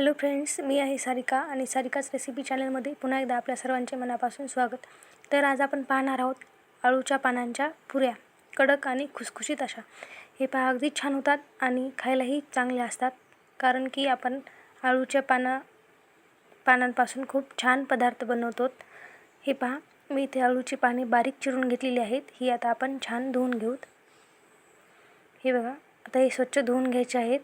Hello friends मी आहे सारिका आणि सारिकाच recipe चॅनलमध्ये पुन्हा एकदा आपल्या सर्वांचे मनापासून स्वागत. तर आज आपण पाहणार आहोत आळूच्या पानांच्या पुऱ्या कडक आणि खुसखुशीत अशा. हे पहा अगदी छान होतात आणि खायलाही चांगले असतात कारण की आपण आळूच्या पाना पानांपासून खूप छान पदार्थ बनवतो हे पहा मी इथे आळूची पाने बारीक चिरून घेतलेली आहेत. ही आता आपण छान धुवून घेऊत. हे बघा आता हे स्वच्छ धुवून घ्यायचे आहेत.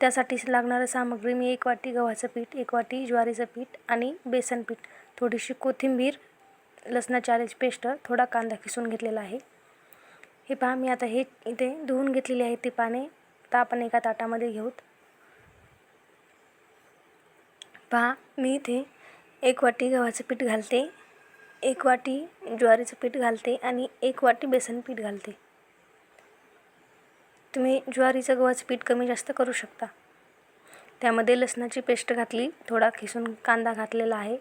त्यासाठी लागणारं सामग्री मी एक वाटी गव्हाचं पीठ एक वाटी ज्वारीचं पीठ आणि बेसन पीठ थोडीशी कोथिंबीर लसणाची आल्याची पेस्ट थोडा कांदा किसून घेतलेला आहे. हे पहा मी आता हे इथे धुवून घेतलेली आहे ती पाने. आता आपण एका ताटामध्ये घेऊत. पहा मी इथे एक वाटी गव्हाचं पीठ घालते एक वाटी ज्वारीचं पीठ घालते आणि एक वाटी बेसन पीठ घालते. तुम्ही ज्वारीचं गव्हाचं पीठ कमी जास्त करू शकता. त्यामध्ये लसणाची पेस्ट घातली थोडा खिसून कांदा घातलेला आहे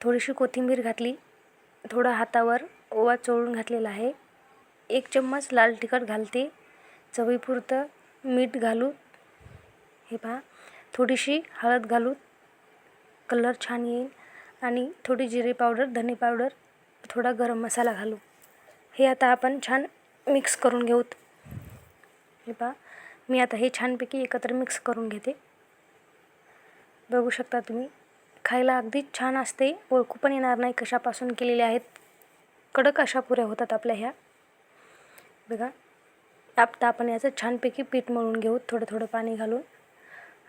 थोडीशी कोथिंबीर घातली थोडा हातावर ओवा चोळून घातलेला आहे एक चम्मच लाल तिखट घालते चवीपुरतं मीठ घालू हे पहा थोडीशी हळद घालू कलर छान येईल आणि थोडी जिरे पावडर धने पावडर थोडा गरम मसाला घालू हे आता आपण छान मिक्स करून घेऊत. हे पहा. मी आता हे छानपैकी एकत्र मिक्स करून घेते. बघू शकता तुम्ही. खायला अगदी छान असते. ओळखू पण येणार नाही कशापासून केलेल्या आहेत. कडक अशा पुऱ्या होतात आपल्या ह्या. बघा. आता आपण याचं छानपैकी पीठ मळून घेऊ. थोडं थोडं पाणी घालून.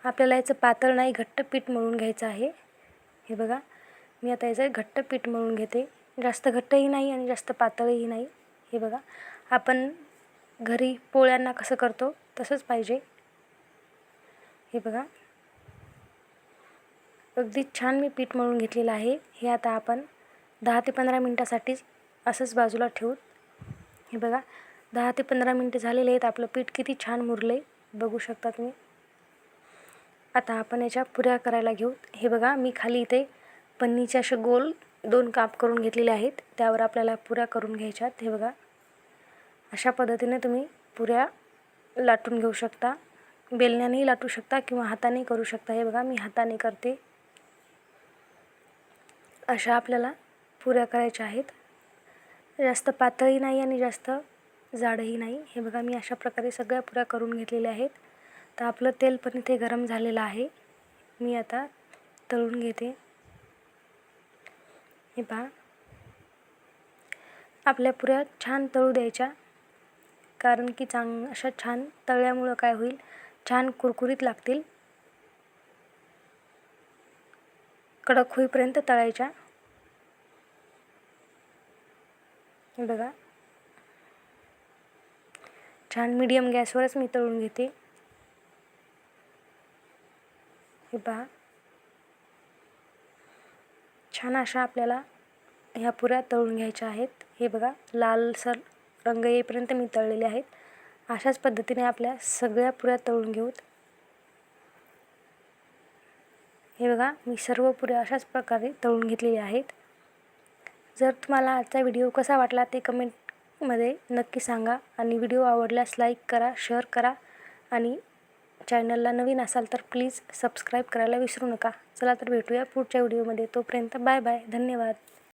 आपल्याला याचं पातळ नाही घट्ट पीठ मळून घ्यायचं आहे. हे बघा. मी आता याचं घट्ट पीठ मळून घेते. जास्त घट्टही नाही आणि जास्त पातळही नाही. हे बघा. आपण घरी पोळ्यांना कसं करतो तसंच पाहिजे. हे बघा. अगदी छान मी पीठ मळून घेतलेलं आहे. हे आता आपण दहा ते पंधरा मिनटासाठीच असंच बाजूला ठेवू हे बघा. दहा ते पंधरा मिनटं झालेले आहेत. आपलं पीठ किती छान मुरलं आहे बघू शकता तुम्ही. आता आपण याच्या पुऱ्या करायला घेऊ. हे बघा. मी खाली इथे पन्नीचे असे गोल दोन काप करून घेतलेले आहेत. त्यावर आपल्याला पुऱ्या करून घ्यायच्यात. हे बघा. अशा पद्धतीने तुम्ही पुऱ्या लाटून घेऊ शकता. बेलण्यानेही लाटू शकता किंवा हाताने करू शकता. हे बघा मी हाताने करते. अशा आपल्याला पुऱ्या करायच्या आहेत. जास्त पातळही नाही आणि जास्त जाडही नाही. हे बघा मी अशा प्रकारे सगळ्या पुऱ्या करून घेतलेल्या आहेत. तर आपलं तेल पण इथे गरम झालेलं आहे. मी आता तळून घेते. हे पहा. आपल्या पुऱ्या छान तळू द्यायच्या. कारण की चांग अशा छान तळल्यामुळं काय होईल? छान कुरकुरीत लागतील. कडक होईपर्यंत तळायच्या. बघा. छान मीडियम गॅसवरच मी तळून घेते. हे पहा. छान अशा आपल्याला ह्या पुऱ्या तळून घ्यायच्या आहेत. हे बघा लालसर रंग येईपर्यंत मी तळलेले आहेत. अशाच पद्धतीने आपल्या सगळ्या पुऱ्या तळून घेऊत. हे बघा मी सर्व पुऱ्या अशाच प्रकारे तळून घेतलेल्या आहेत. जर तुम्हाला आजचा व्हिडिओ कसा वाटला ते कमेंटमध्ये नक्की सांगा आणि व्हिडिओ आवडल्यास लाईक करा शेअर करा आणि चॅनलला नवीन असाल तर प्लीज सबस्क्राईब करायला विसरू नका. चला तर भेटूया पुढच्या व्हिडिओमध्ये. तोपर्यंत बाय बाय. धन्यवाद.